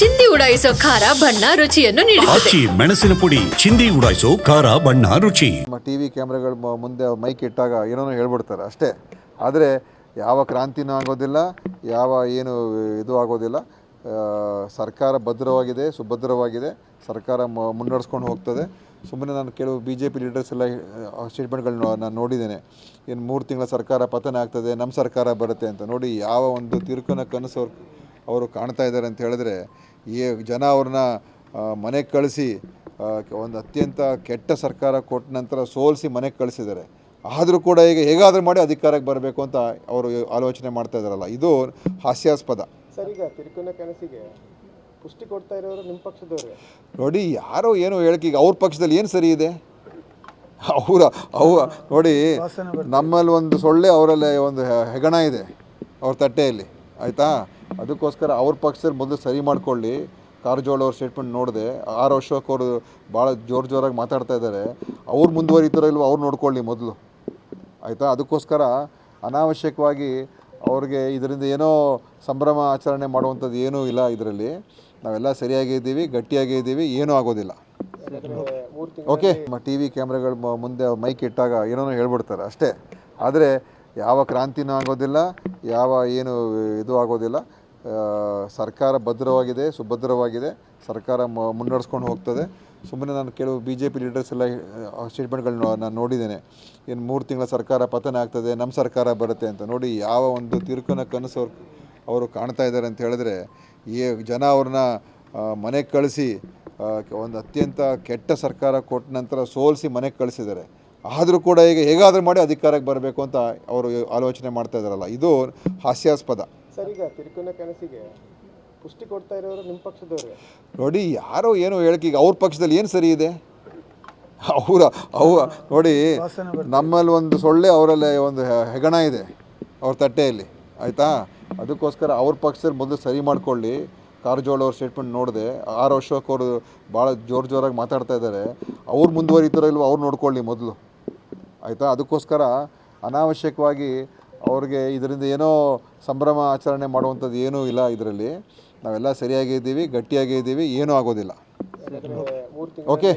ಚಿಂದಿ ಉಡಾಯಿಸೋ ಖಾರ ಬಣ್ಣ ರುಚಿಯನ್ನು ನೀಡುತ್ತದೆ. ಆಚಿ ಮೆಣಸಿನ ಪುಡಿ ಚಿಂದಿ ಉಡಾಯಿಸೋ ಖಾರ ಬಣ್ಣ ರುಚಿ. ನಮ್ಮ ಟಿ ವಿ ಕ್ಯಾಮ್ರಾಗಳ ಮುಂದೆ ಮೈಕ್ ಇಟ್ಟಾಗ ಏನೋ ಹೇಳ್ಬಿಡ್ತಾರೆ ಅಷ್ಟೇ. ಆದರೆ ಯಾವ ಕ್ರಾಂತಿನೂ ಆಗೋದಿಲ್ಲ ಯಾವ ಏನು ಇದು ಆಗೋದಿಲ್ಲ. ಆ, ಸರ್ಕಾರ ಭದ್ರವಾಗಿದೆ ಸುಭದ್ರವಾಗಿದೆ. ಸರ್ಕಾರ ಮ- ಮುನ್ನಡೆಸ್ಕೊಂಡು ಹೋಗ್ತದೆ. ಸುಮ್ಮನೆ ನಾನು ಕೆಲವು ಬಿ ಜೆ ಪಿ ಲೀಡರ್ಸ್ ಎಲ್ಲ ಸ್ಟೇಟ್ಮೆಂಟ್ಗಳನ್ನ ನಾನು ನೋಡಿದ್ದೇನೆ. ಏನು ಮೂರು ತಿಂಗಳ ಸರ್ಕಾರ ಪತನ ಆಗ್ತದೆ ನಮ್ಮ ಸರ್ಕಾರ ಬರುತ್ತೆ ಅಂತ ನೋಡಿ ಯಾವ ಒಂದು ತಿರುಕನ ಕನಸು ಅವ್ರು ಅವರು ಕಾಣ್ತಾ ಇದ್ದಾರೆ ಅಂತ ಹೇಳಿದ್ರೆ ಈ ಜನ ಅವ್ರನ್ನ ಮನೆಗೆ ಕಳಿಸಿ ಒಂದು ಅತ್ಯಂತ ಕೆಟ್ಟ ಸರ್ಕಾರ ಕೊಟ್ಟ ನಂತರ ಸೋಲಿಸಿ ಮನೆಗೆ ಕಳಿಸಿದ್ದಾರೆ. ಆದರೂ ಕೂಡ ಈಗ ಹೇಗಾದರೂ ಮಾಡಿ ಅಧಿಕಾರಕ್ಕೆ ಬರಬೇಕು ಅಂತ ಅವರು ಆಲೋಚನೆ ಮಾಡ್ತಾ ಇದ್ದಾರಲ್ಲ ಇದು ಹಾಸ್ಯಾಸ್ಪದ. ಸರ್ ಈಗ ತಿರುಕನ ಕನಸಿಗೆ ಪುಷ್ಟಿ ಕೊಡ್ತಾ ಇರೋರು ನಿಮ್ಮ ಪಕ್ಷದವರು. ನೋಡಿ ಯಾರೋ ಏನೋ ಹೇಳಕ್ಕೆ ಈಗ ಅವ್ರ ಪಕ್ಷದಲ್ಲಿ ಏನು ಸರಿ ಇದೆ? ಅವರ ಅವ ನೋಡಿ ನಮ್ಮಲ್ಲಿ ಒಂದು ಸೊಳ್ಳೆ ಅವರಲ್ಲಿ ಒಂದು ಹೆ- ಹೆಗಣ ಇದೆ ಅವ್ರ ತಟ್ಟೆಯಲ್ಲಿ. ಆಯಿತಾ? ಅದಕ್ಕೋಸ್ಕರ ಅವ್ರ ಪಕ್ಷದಲ್ಲಿ ಮೊದಲು ಸರಿ ಮಾಡ್ಕೊಳ್ಳಿ. ಕಾರಜೋಳ ಅವ್ರ ಸ್ಟೇಟ್ಮೆಂಟ್ ನೋಡಿದೆ. ಆರು ಅಶೋಕ್ ಅವರು ಭಾಳ ಜೋರು ಜೋರಾಗಿ ಮಾತಾಡ್ತಾ ಇದ್ದಾರೆ. ಅವ್ರು ಮುಂದುವರಿತಾರೋ ಇಲ್ವೋ ಅವ್ರು ನೋಡ್ಕೊಳ್ಳಿ ಮೊದಲು. ಆಯಿತಾ? ಅದಕ್ಕೋಸ್ಕರ ಅನಾವಶ್ಯಕವಾಗಿ ಅವ್ರಿಗೆ ಇದರಿಂದ ಏನೋ ಸಂಭ್ರಮ ಆಚರಣೆ ಮಾಡುವಂಥದ್ದು ಏನೂ ಇಲ್ಲ ಇದರಲ್ಲಿ. ನಾವೆಲ್ಲ ಸರಿಯಾಗಿ ಇದ್ದೀವಿ ಗಟ್ಟಿಯಾಗಿ ಇದ್ದೀವಿ ಏನೂ ಆಗೋದಿಲ್ಲ. ಓಕೆ ಟಿ ವಿ ಕ್ಯಾಮ್ರಾಗಳು ಮುಂದೆ ಮೈಕ್ ಇಟ್ಟಾಗ ಏನೋ ಹೇಳ್ಬಿಡ್ತಾರೆ ಅಷ್ಟೇ. ಆದರೆ ಯಾವ ಕ್ರಾಂತಿನೂ ಆಗೋದಿಲ್ಲ, ಯಾವ ಏನು ಇದು ಆಗೋದಿಲ್ಲ. ಸರ್ಕಾರ ಭದ್ರವಾಗಿದೆ, ಸುಭದ್ರವಾಗಿದೆ. ಸರ್ಕಾರ ಮುನ್ನಡೆಸ್ಕೊಂಡು ಹೋಗ್ತದೆ. ಸುಮ್ಮನೆ ನಾನು ಕೆಲವು ಬಿ ಜೆ ಪಿ ಲೀಡರ್ಸ್ ಎಲ್ಲ ಸ್ಟೇಟ್ಮೆಂಟ್ಗಳನ್ನ ನಾನು ನೋಡಿದ್ದೇನೆ. ಏನು ಮೂರು ತಿಂಗಳ ಸರ್ಕಾರ ಪತನ ಆಗ್ತದೆ ನಮ್ಮ ಸರ್ಕಾರ ಬರುತ್ತೆ ಅಂತ ನೋಡಿ ಯಾವ ಒಂದು ತಿರುಕನ ಕನಸು ಅವ್ರು, ಅವರು ಕಾಣ್ತಾ ಇದ್ದಾರೆ ಅಂತ ಹೇಳಿದ್ರೆ, ಈ ಜನ ಅವ್ರನ್ನ ಮನೆಗೆ ಕಳಿಸಿ ಒಂದು ಅತ್ಯಂತ ಕೆಟ್ಟ ಸರ್ಕಾರ ಕೊಟ್ಟ ನಂತರ ಸೋಲಿಸಿ ಮನೆಗೆ ಕಳಿಸಿದ್ದಾರೆ. ಆದರೂ ಕೂಡ ಈಗ ಹೇಗಾದರೂ ಮಾಡಿ ಅಧಿಕಾರಕ್ಕೆ ಬರಬೇಕು ಅಂತ ಅವರು ಆಲೋಚನೆ ಮಾಡ್ತಾ ಇದ್ದಾರಲ್ಲ ಇದು ಹಾಸ್ಯಾಸ್ಪದ. ಸರ್ ಈಗ ತಿರುಕುನ ಕನಸಿಗೆ ಪುಷ್ಟಿ ಕೊಡ್ತಾ ಇರೋರು ನಿಮ್ಮ ಪಕ್ಷದವರು. ನೋಡಿ ಯಾರೋ ಏನೋ ಹೇಳಕ್ಕೆ ಈಗ ಅವ್ರ ಪಕ್ಷದಲ್ಲಿ ಏನು ಸರಿ ಇದೆ? ಅವರ ಅವ ನೋಡಿ ನಮ್ಮಲ್ಲಿ ಒಂದು ಸೊಳ್ಳೆ ಅವರಲ್ಲಿ ಒಂದು ಹೆಗಣ ಇದೆ ಅವ್ರ ತಟ್ಟೆಯಲ್ಲಿ ಆಯಿತಾ? ಅದಕ್ಕೋಸ್ಕರ ಅವ್ರ ಪಕ್ಷದಲ್ಲಿ ಮೊದಲು ಸರಿ ಮಾಡ್ಕೊಳ್ಳಿ. ಕಾರಜೋಳ ಅವ್ರ ಸ್ಟೇಟ್ಮೆಂಟ್ ನೋಡಿದೆ ಆರು ಅಶೋಕ್ ಅವರು ಭಾಳ ಜೋರು ಜೋರಾಗಿ ಮಾತಾಡ್ತಾ ಇದ್ದಾರೆ. ಅವ್ರು ಮುಂದುವರಿತಾರೋ ಇಲ್ವೋ ಅವ್ರು ನೋಡ್ಕೊಳ್ಳಿ ಮೊದಲು. ಆಯಿತಾ? ಅದಕ್ಕೋಸ್ಕರ ಅನಾವಶ್ಯಕವಾಗಿ ಅವ್ರಿಗೆ ಇದರಿಂದ ಏನೋ ಸಂಭ್ರಮ ಆಚರಣೆ ಮಾಡುವಂಥದ್ದು ಏನೂ ಇಲ್ಲ ಇದರಲ್ಲಿ. ನಾವೆಲ್ಲ ಸರಿಯಾಗಿ ಇದ್ದೀವಿ ಗಟ್ಟಿಯಾಗಿ ಇದ್ದೀವಿ ಏನೂ ಆಗೋದಿಲ್ಲ ಓಕೆ